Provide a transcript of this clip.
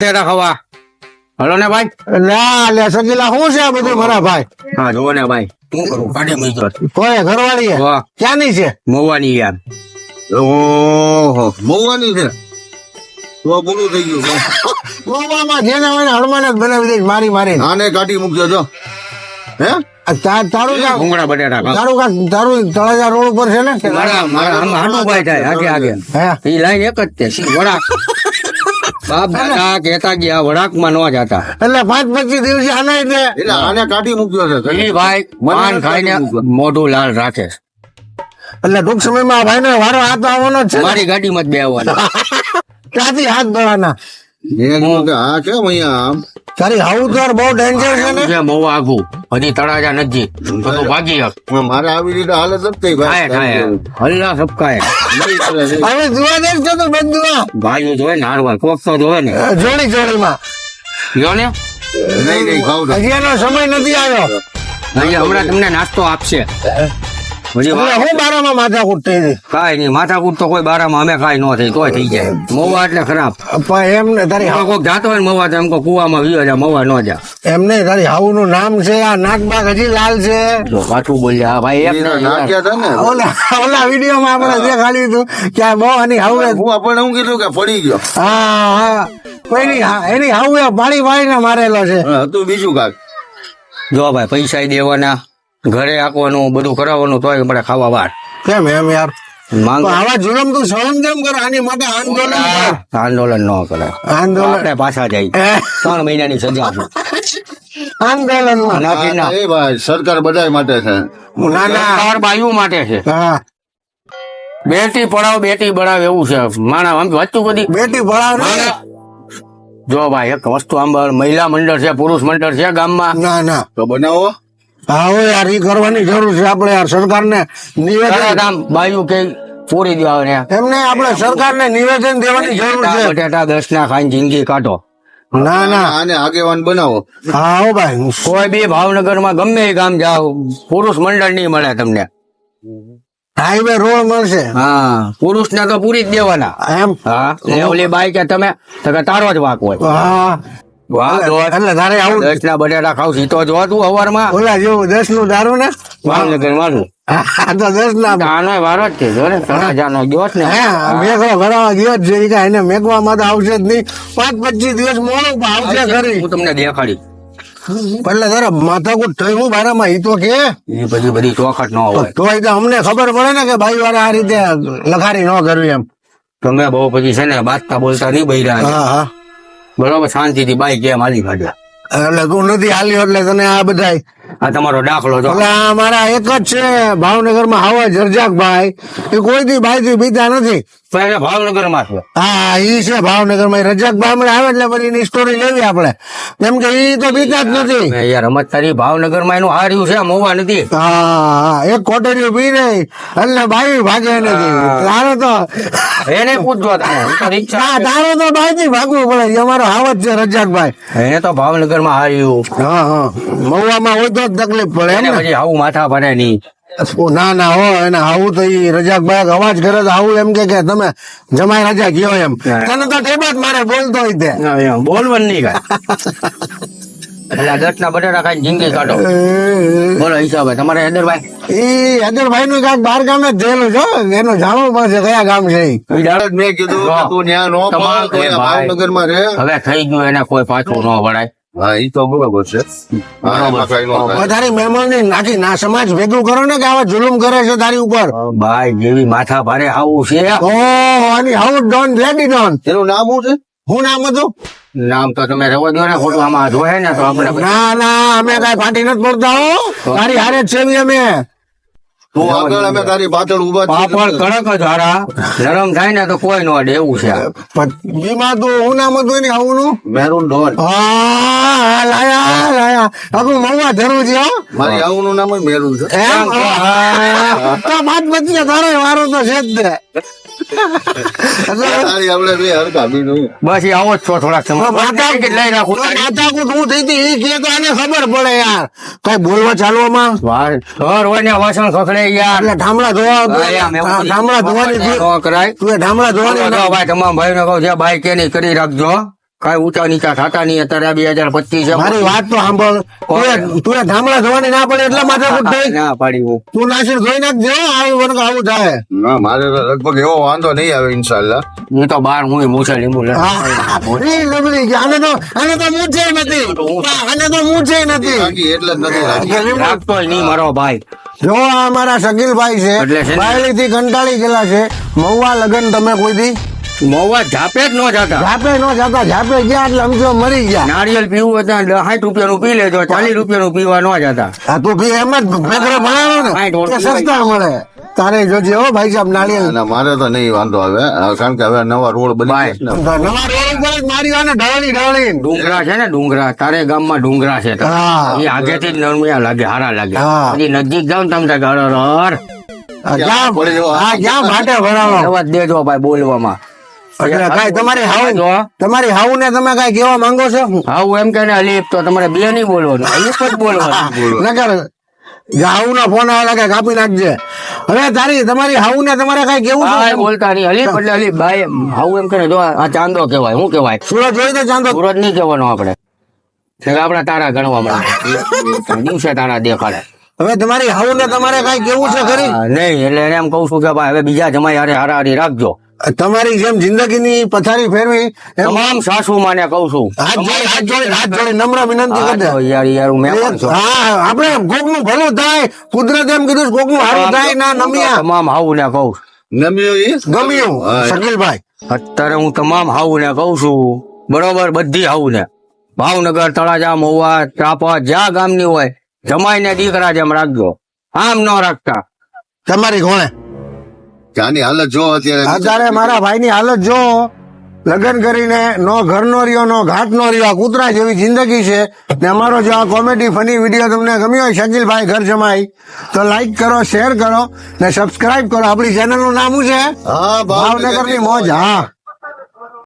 તેરા ખવા. હલો ને ભાઈ. ના લે સગીલા શું છે બધું મારા ભાઈ? હા જોવો ને ભાઈ. શું કરું? કાઢે મિત્ર કોઈ ઘરવાળી ક્યાંની છે? મોવાની યાર. ઓહો. મોવાની છે? તો પૂરું થઈ ગયું. ગોવામાં જેને હોય ને હનુમાન જ બનાવી દઈશ મારી મારી આને કાઢી મૂકજો જો. હે? તારું ભૂંગળા બટેટા. તારું તારું તળાજા રોડ ઉપર છે ને? મારા મારા આમ ભાઈ થાય આગે આગે. હે? એ લાઈન એક જ છે સી વડાક બાપ દાદા કહેતા ગયા વડાકમાં ન જતા. એટલે પાંચ પચીસ દિવસે આને એટલે એટલે આને કાઢી મૂક્યો છે એ ભાઈ માન ખાઈને મોઢું લાલ રાખે. એટલે ટૂંક સમયમાં ભાઈ ને વારો હાથ આવવાનો છે મારી ગાડીમાં જ બે આવવાના. ક્યાંથી હાથ ધોવાના? મેં આ કેમ અહીંયા આમ? તારી હાઉ બહુ ડેન્જર છે ને? મોવા આઘું હજી તળાજા નજીક તો તો ભાગી હક મારે આવી રીતે હાલત જ થઈ થાય થાય હલ્લા સબકાય. હવે જોવા દે છે તો બધું ભાઈઓ જોવે ને હારવા કોક તો જોવે ને. જોડી જોડી માં યો ને? નહીં નહીં ખાવ તો. હજી એનો સમય નથી આવ્યો. અહીંયા હમણાં તમને નાસ્તો આપશે. હું બારામાં માથા કૂટતી કાંઈ નહીં માથાકૂટ તો કોઈ બારામાં અમે કાંઈ ન થઈ તોય થઈ જાય. મવા એટલે ખરાબ. પણ એમ ને તારી કોઈક જાતો હોય ને મવા એમ કોઈ કુવામાં વીયો જા મવા ન જા. એમ નહીં તારી હાઉ નું નામ છે આ નાક બાગ હજી લાલ છે. પાછું બોલ્યા ભાઈ એના ઓલા ઓલા વિડીયોમાં આપણે દેખાડ્યું હતું કે આ આની હાઉ હું આપણને હું કીધું કે પડી ગયો? હા હા. કોઈની એની હાઉ પાણી વાળીને મારેલો છે. તું બીજું કાક. જો ભાઈ પૈસા દેવાના. ઘરે આપવાનું બધું કરાવવાનું તોય મારે ખાવા વાર. કેમ એમ યાર? આવા જુલમ તું સહન કેમ કરે? આની માટે આંદોલન કર. આંદોલન ન કરે. આંદોલન પાછા જાય ત્રણ મહિનાની સજા સરકાર બધા માટે છે. ના ના. સરકાર બાયુ માટે છે. હા. બેટી પડાવ બેટી બળાવ એવું છે. માણા આમ વાંચતું બધી બેટી પડાવ જો ભાઈ એક વસ્તુ આમ મહિલા મંડળ છે પુરુષ મંડળ છે ગામમાં. ના ના. તો બનાવો. હવે યાર એ કરવાની જરૂર છે. આપણે યાર સરકારને નિવેદન આમ બાયુ કે પૂરી દેવા ને એમને આપણે સરકારને નિવેદન દેવાની જરૂર છે. બટેટા દસ ના ખાઈને જિંદગી કાઢો. ના ના આને આગેવાન બનાવો. હા હો ભાઈ. કોઈ બી ભાવનગરમાં ગમે એ ગામ જાઓ પુરુષ મંડળ નહીં મળે તમને. હાઈવે રોડ મળશે. હા પુરુષ ને તો પૂરી જ દેવાના. એમ? હા ઓલી બાઈક તમે તારો જ વાક હોય. હા. એટલે તારે આવું દસ ના બટાટા ખાવ જો તું ઓલા જેવું દસનું દારૂ ને? ભાવનગરમાં છું આ તો દસ ના આનો વારો જ છે જો ને તળાજાનો ગયો જ ને. મેઘો ભરાવા ગયો જ છે કાંઈ એને મેઘવામાં તો આવશે જ નહીં. પાંચ પચીસ દિવસ મોડું આવશે ખરી. હું તમને દેખાડી. એટલે તારા માથાકૂટ થયું બારામાં ઈ તો કે? એ બધી બધી ચોખટ ન હોય. તો તો અમને ખબર પડે ને કે ભાઈ વાળા આ રીતે લખારી ન કરવી એમ. તમે બહુ પછી છે ને બાતતા બોલતા નહીં બૈરા. હા હા. બરોબર શાંતિથી બાઈક કેમ હાલી કાઢ્યા એટલે તું નથી હાલ્યો એટલે તને આ બધાય આ તમારો દાખલો તો મારા એક જ છે ભાવનગરમાં હવા જરજાક ભાઈ. એ કોઈ થી ભાઈ થી બીતા નથી. ભાવનગરમાં છે. હા ઈ છે ભાવનગરમાં. રજાક ભાઈ હમણાં આવે એટલે પછી એની સ્ટોરી લેવી આપણે. કેમ કે ઈ તો બીતા જ નથી. યાર રમત તારી ભાવનગરમાં એનું હાર્યું છે મોવા નથી. હા એક કોટરીઓ પી રહી એટલે બાઈ ભાગે નથી. તારો તો એને પૂછજો તમે તો રિક્ષા તારો તો બાઈ થી ભાગવું પડે. અમારો હાવત છે રજાકભાઈ. એને તો ભાવનગરમાં હાર્યું. હા હા. મહુવામાં હોય તો તકલીફ પડે ને પછી આવું માથા ભરે નહીં ના ના હો એને આવું તો ઈ રજાકભાઈ અવાજ કરે તો આવું એમ કે કે તમે જમાઈ રજા ગયો એમ. તને તો ટેબ જ મારે બોલતો હોય તે. બોલવાનું નહીં કાંઈ. દસ ના બટાટા ખાઈને જિંદગી કાઢો. બોલો હિસાબે તમારે હેદરભાઈ? એ હેદરભાઈ નું કાંઈક બાર ગામે જ થયેલું છે એનું જાણવું પડશે કયા ગામ છે મેં કીધું તું ન્યા નો રહે. હવે થઈ ગયું એને કોઈ પાછું ન વળાય. હા તો બરોબર છે. નો થાય. તારી મહેમાન નાખી ના સમાજ ભેગું કરો ને કે આવા જુલુમ કરે છે તારી ઉપર. ભાઈ જેવી માથા ભારે આવું છે. આવું ડોન લેડી ડોન. એનું નામ શું છે? હું નામ હતું? નામ તો તમે રહેવા દો ને ખોટું આમાં જોયે ને તો આપણે ના ના અમે કઈ ફાટી નથી પડતા હો. તારી હારે જ છે અમે. તું આગળ અમે તારી પાછળ ઊભા પાપડ કડક જ હારા. નરમ થાય ને તો કોઈ નો અડે એવું છે. બીમાં તો હું નામ હતું એની હાઉ નું મેરુન ડોન. હા લાયા લાયા. આખું મહુવા ધરું છે હો. મારી આવુંનું નામ જ મેરુન છે. એમ? તો પાંચ પચીસ તારો વારો તો છે જ તે. એટલે તારી આપણે બે હરખા બીજું બસ આવો જ છો થોડાક લઈ રાખું? માથાકૂટ હું થઈ હતી એ કે તો આને ખબર પડે યાર. કઈ બોલવા ચાલવામાં? વાસણ ઘર હોય ને વાસણ ખખડે યાર. એટલે ઠામડા ધોવા આયા મેં એવું ઠામડા ધોવાની કરાય. તું એ ધોવાની ભાઈ તમામ ભાઈ ને કહું છે બાઈક એની કરી રાખજો કઈ ઊંચા નીચા થતા નહીં. અત્યારે બે હજાર પચીસ મારી વાત તો સાંભળ. તું ધામડા જોવાની ના પડે એટલા માટે થઈ ના પાડી હું. તું નાસિર જોઈ નાખજો આવું વરગ આવું થાય. ના મારે તો લગભગ એવો વાંધો નહીં આવે ઇન્શાલ્લાહ હું તો બાર હું મૂછે લીંબુ લે આને તો આને તો મૂછે નથી. આને તો મૂછે નથી. એટલે જ નથી રાખી રાખતો નહીં મારો ભાઈ. જો આ અમારા શકીલભાઈ છે બાયલી થી કંટાળી ગયેલા છે. મહુવા લગન તમે કોઈ દી મોવા ઝાપે જ ન જાતા. ઝાપે નો જતા ઝાપે ગયા એટલે સમજો મરી ગયા. નારિયેલ પીવું હતા સાઠ રૂપિયા નું પી લેજો ચાલીસ રૂપિયા નું પીવા ન જતા. આ તો બી એમ જ ભેગરે ભણાવો ને. સસ્તા મળે. તારે જોજે હો ભાઈ સાહેબ નાળિયેર ના મારે તો નહીં વાંધો આવે. કારણ કે હવે નવા રોડ બની ગયા નવા રોડ ઉપર મારી વાને ઢાળી ઢાળી ડુંગરા છે ને ડુંગરા. તારે ગામમાં ડુંગરા છે એ આગેથી જ નરમિયા લાગે હારા લાગે. હા. પછી નજીક જાવ ને તમે તો ગળો રોર. આ ક્યાં પડી. આ ક્યાં માટે ભરાવો દેજો ભાઈ બોલવામાં. તમારી હાઉ તમારે હાવ ને તમે કઈ કેવા માંગો છો? હાઉ એમ કે અલીફ તો તમારે બે નહીં બોલવાનું અલીફ જ બોલવાનું. નકર હાઉ નો ફોન આવે કે કાપી નાખજે. હવે તારી તમારી હાઉ ને તમારે કઈ કેવું છે? બોલતા નહીં અલીફ એટલે અલીફ ભાઈ હાઉ એમ કે જો આ ચાંદો કહેવાય શું કહેવાય? સુરત જોઈ તો ચાંદો? સુરત નહીં કહેવાનો આપણે. આપણે તારા ગણવા મળે. દિવસે તારા દેખાડે. હવે તમારી હાઉ ને તમારે કઈ કેવું છે ખરી? નહીં એટલે એમ કઉ છું કે ભાઈ હવે બીજા જમાઈ હારે હારા હારી રાખજો. તમારી જેમ જિંદગીની પથારી ફેરવી તમામ સાસુ માને કહું છું. હાથ જોડે હાથ જોડી હાથ જોડી નમ્ર વિનંતી કરી યાર યાર હા આપણે કોકનું ભલું થાય. કુદરત એમ કીધું ગોગનું સારું થાય ના નમિયા. તમામ હાવું ને કહું છું. ગમ્યું શકીલભાઈ. અત્યારે હું તમામ હાવું ને કહું છું. બરોબર બધી હાવું ને ભાવનગર તળાજા મહુવા ત્રાપા જ્યાં ગામની હોય જમાઈને દીકરા જેમ રાખજો. આમ ન રાખતા. તમારી કોણે આની હાલત જો અત્યારે. અત્યારે મારા ભાઈની હાલત જો લગ્ન કરીને નો ઘર નો રહ્યો નો ઘાટ નો રહ્યો. આ કૂતરા જેવી જિંદગી છે. ને અમારો જો આ કોમેડી ફની વીડિયો તમને ગમ્યો હોય શકીલભાઈ ઘર જમાઈ તો લાઈક કરો શેર કરો ને સબસ્ક્રાઇબ કરો. આપણી ચેનલનું નામ શું છે? હા ભાવનગરની મોજ. હા.